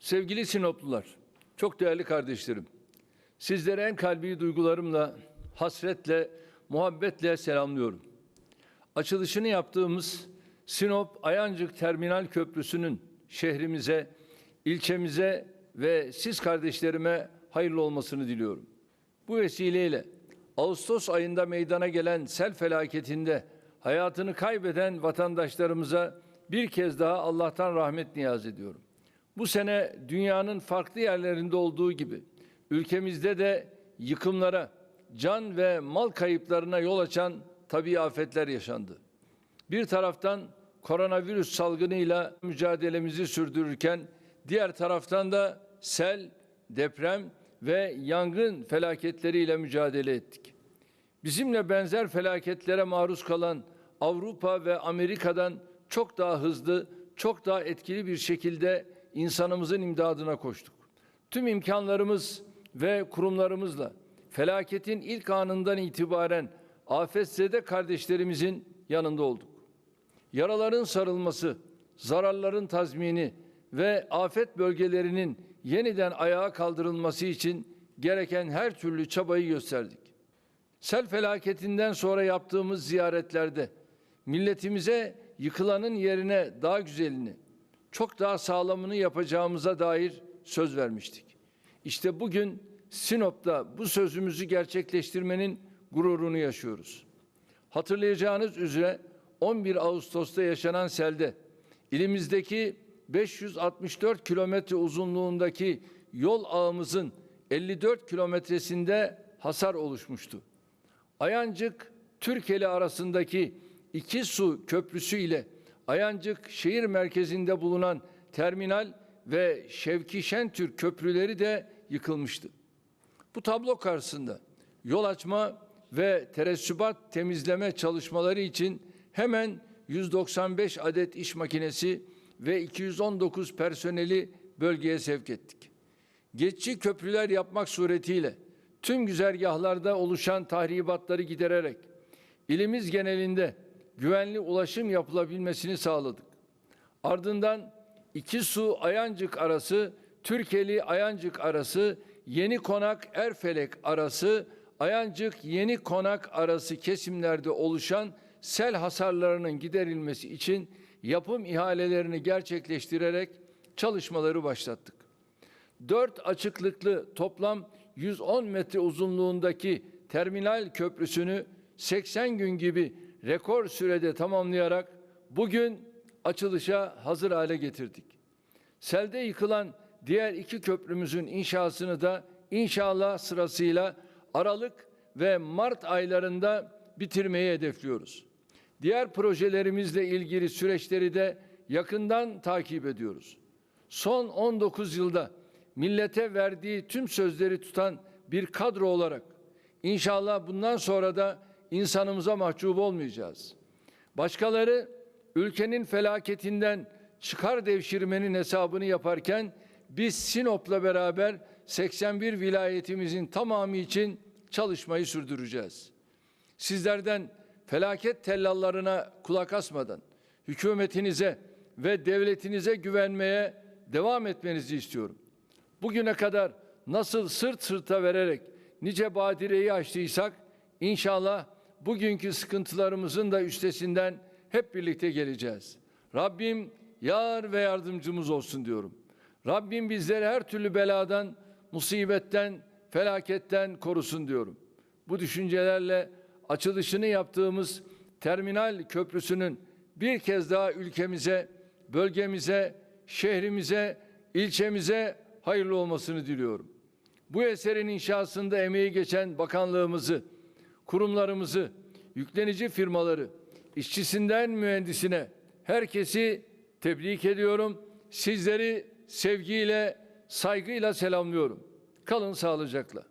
Sevgili Sinoplular, çok değerli kardeşlerim. Sizlere en kalbi duygularımla, hasretle, muhabbetle selamlıyorum. Açılışını yaptığımız Sinop Ayancık Terminal Köprüsü'nün şehrimize, ilçemize ve siz kardeşlerime hayırlı olmasını diliyorum. Bu vesileyle Ağustos ayında meydana gelen sel felaketinde hayatını kaybeden vatandaşlarımıza bir kez daha Allah'tan rahmet niyaz ediyorum. Bu sene dünyanın farklı yerlerinde olduğu gibi ülkemizde de yıkımlara, can ve mal kayıplarına yol açan tabii afetler yaşandı. Bir taraftan koronavirüs salgınıyla mücadelemizi sürdürürken diğer taraftan da sel, deprem ve yangın felaketleriyle mücadele ettik. Bizimle benzer felaketlere maruz kalan Avrupa ve Amerika'dan çok daha hızlı, çok daha etkili bir şekilde insanımızın imdadına koştuk. Tüm imkanlarımız ve kurumlarımızla felaketin ilk anından itibaren afetzede kardeşlerimizin yanında olduk. Yaraların sarılması, zararların tazmini ve afet bölgelerinin yeniden ayağa kaldırılması için gereken her türlü çabayı gösterdik. Sel felaketinden sonra yaptığımız ziyaretlerde milletimize yıkılanın yerine daha güzelini, çok daha sağlamını yapacağımıza dair söz vermiştik. İşte bugün Sinop'ta bu sözümüzü gerçekleştirmenin gururunu yaşıyoruz. Hatırlayacağınız üzere 11 Ağustos'ta yaşanan selde ilimizdeki 564 kilometre uzunluğundaki yol ağımızın 54 kilometresinde hasar oluşmuştu. Ayancık Türkeli arasındaki iki su köprüsü ile Ayancık şehir merkezinde bulunan terminal ve Şevki Şentürk köprüleri de yıkılmıştı. Bu tablo karşısında yol açma ve teresübat temizleme çalışmaları için hemen 195 adet iş makinesi ve 219 personeli bölgeye sevk ettik. Geçici köprüler yapmak suretiyle tüm güzergahlarda oluşan tahribatları gidererek ilimiz genelinde güvenli ulaşım yapılabilmesini sağladık. Ardından iki su Ayancık arası, Türkeli Ayancık arası, Yeni Konak Erfelek arası, Ayancık Yeni Konak arası kesimlerde oluşan sel hasarlarının giderilmesi için yapım ihalelerini gerçekleştirerek çalışmaları başlattık. Dört açıklıklı toplam 110 metre uzunluğundaki terminal köprüsünü 80 gün gibi rekor sürede tamamlayarak bugün açılışa hazır hale getirdik. Selde yıkılan diğer iki köprümüzün inşasını da inşallah sırasıyla Aralık ve Mart aylarında bitirmeyi hedefliyoruz. Diğer projelerimizle ilgili süreçleri de yakından takip ediyoruz. Son 19 yılda millete verdiği tüm sözleri tutan bir kadro olarak inşallah bundan sonra da insanımıza mahcup olmayacağız. Başkaları ülkenin felaketinden çıkar devşirmenin hesabını yaparken biz Sinop'la beraber 81 vilayetimizin tamamı için çalışmayı sürdüreceğiz. Sizlerden felaket tellallarına kulak asmadan hükümetinize ve devletinize güvenmeye devam etmenizi istiyorum. Bugüne kadar nasıl sırt sırta vererek nice badireyi açtıysak inşallah bugünkü sıkıntılarımızın da üstesinden hep birlikte geleceğiz. Rabbim yar ve yardımcımız olsun diyorum. Rabbim bizleri her türlü beladan, musibetten, felaketten korusun diyorum. Bu düşüncelerle açılışını yaptığımız terminal köprüsünün bir kez daha ülkemize, bölgemize, şehrimize, ilçemize hayırlı olmasını diliyorum. Bu eserin inşasında emeği geçen bakanlığımızı, kurumlarımızı, yüklenici firmaları, işçisinden mühendisine herkesi tebrik ediyorum. Sizleri sevgiyle, saygıyla selamlıyorum. Kalın sağlıcakla.